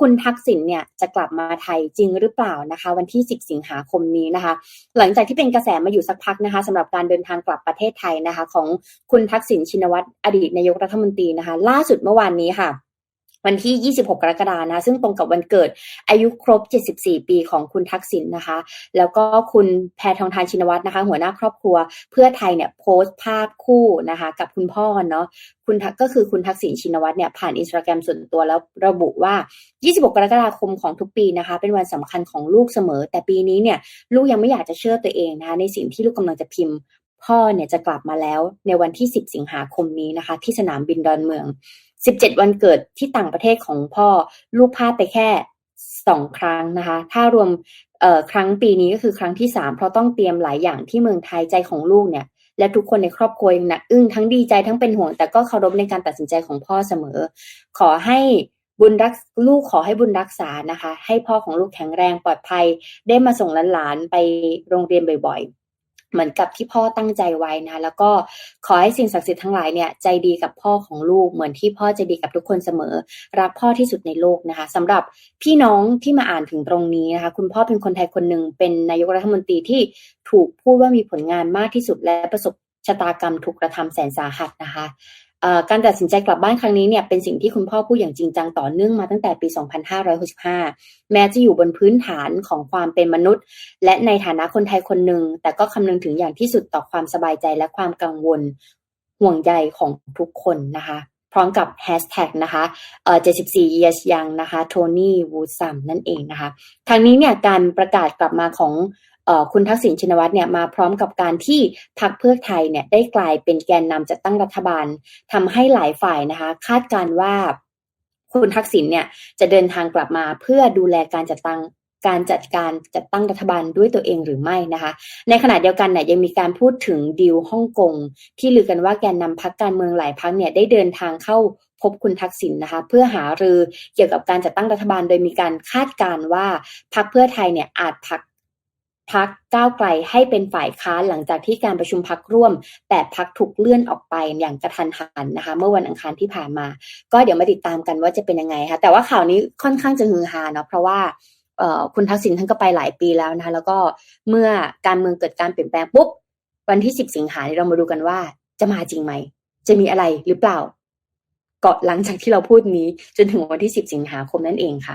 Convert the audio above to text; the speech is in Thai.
คุณทักษิณเนี่ยจะกลับมาไทยจริงหรือเปล่านะคะ วันที่ 10 สิงหาคมนี้นะคะ หลังจากที่เป็นกระแสมาอยู่สักพักนะคะสำหรับการเดินทางกลับประเทศไทยนะคะ ของคุณทักษิณชินวัตรอดีตนายกรัฐมนตรีนะคะ ล่าสุดเมื่อวานนี้ค่ะ วันที่ 26 กรกฎาคมนะ ซึ่งตรงกับวันเกิดอายุครบ 74 ปีของคุณทักษิณนะคะ แล้วก็คุณแพทองทานชินวัตรนะคะ หัวหน้าครอบครัวเพื่อไทยเนี่ยโพสต์ภาพคู่นะคะ กับคุณพ่อเนาะคุณก็คือคุณทักษิณชินวัตรเนี่ยผ่านอินสตาแกรมส่วนตัวแล้วระบุว่า 26 กรกฎาคมของทุกปีนะคะ เป็นวันสำคัญของลูกเสมอ แต่ปีนี้เนี่ยลูกยังไม่อยากจะเชื่อตัวเองนะคะในสิ่งที่ลูกกำลังจะพิมพ์พ่อเนี่ยจะกลับมาแล้วในวันที่ 10 สิงหาคมนี้นะคะ ที่สนามบินดอนเมือง 17 วันเกิดที่ต่างประเทศของพ่อ ลูกพลาดไปแค่2ครั้งนะคะ ถ้ารวมครั้งปีนี้ก็คือครั้งที่3เพราะต้องเตรียมหลายอย่างที่เมืองไทยใจของลูกเนี่ย และทุกคนในครอบครัวยังหนักอึ้งทั้งดีใจทั้งเป็นห่วง แต่ก็เคารพในการตัดสินใจของพ่อเสมอ ขอให้บุญรักลูกขอให้บุญรักษานะคะ ให้พ่อของลูกแข็งแรงปลอดภัย ได้มาส่งหลานๆไปโรงเรียนบ่อย เหมือนกับที่พ่อตั้งใจไว้นะแล้วก็ขอให้สิ่งศักดิ์สิทธิ์ทั้งหลายเนี่ยใจดีกับพ่อของลูกเหมือนที่พ่อใจดีกับทุกคนเสมอ รักพ่อที่สุดในโลกนะคะสำหรับพี่น้องที่มาอ่านถึงตรงนี้นะคะ คุณพ่อเป็นคนไทยคนหนึ่งเป็นนายกรัฐมนตรีที่ถูกพูดว่ามีผลงานมากที่สุดและประสบชะตากรรมถูกกระทำแสนสาหัสนะคะ การตัดสินใจกลับบ้านครั้งนี้เนี่ยเป็นสิ่งที่คุณพ่อพูดอย่างจริงจังต่อเนื่องมาตั้งแต่ปี 2565 แม้จะอยู่บนพื้นฐานของความเป็นมนุษย์ และในฐานะคนไทยคนหนึ่ง แต่ก็คำนึงถึงอย่างที่สุดต่อความสบายใจและความกังวลห่วงใยของทุกคนนะคะ พร้อมกับแฮชแท็กนะคะเอ่อ74 years young นะคะโทนี่วูซัมนั่นเองนะคะทางนี้เนี่ยการประกาศกลับมาของคุณทักษิณชินวัตรเนี่ยมาพร้อมกับการที่พรรคเพื่อไทยเนี่ยได้กลายเป็นแกนนำจัดตั้งรัฐบาลทำให้หลายฝ่ายนะคะ คาดการว่าคุณทักษิณเนี่ยจะเดินทางกลับมาเพื่อดูแลการจัดตั้ง การจัดการจัดตั้งรัฐบาลด้วยตัวเองหรือไม่นะคะ ในขณะเดียวกันเนี่ยยังมีการพูดถึงดีลฮ่องกงที่ลือกันว่าแกนนำพักการเมืองหลายพักเนี่ยได้เดินทางเข้าพบคุณทักษิณนนะคะเพื่อหารือเกี่ยวกับการจัดตั้งรัฐบาลโดยมีการคาดการว่าพักเพื่อไทยเนี่ยอาจพักพักก้าวไกลให้เป็นฝ่ายค้านหลังจากที่การประชุมพักร่วมแปดพักถูกเลื่อนออกไปอย่างกระทันหันนะคะ เมื่อวันอังคารที่ผ่านมา ก็เดี๋ยวมาติดตามกันว่าจะเป็นยังไงคะแต่ว่าข่าวนี้ค่อนข้างจะฮือฮาเนาะเพราะว่า คุณทักษิณท่านก็ไปหลายปีแล้วนะคะแล้วก็เมื่อการเมืองเกิดการเปลี่ยนแปลงปุ๊บวันที่สิบสิงหาเรามาดูกันว่าจะมาจริงไหม จะมีอะไรหรือเปล่า เกาะหลังจากที่เราพูดนี้จนถึงวันที่สิบสิงหาคมนั่นเองค่ะ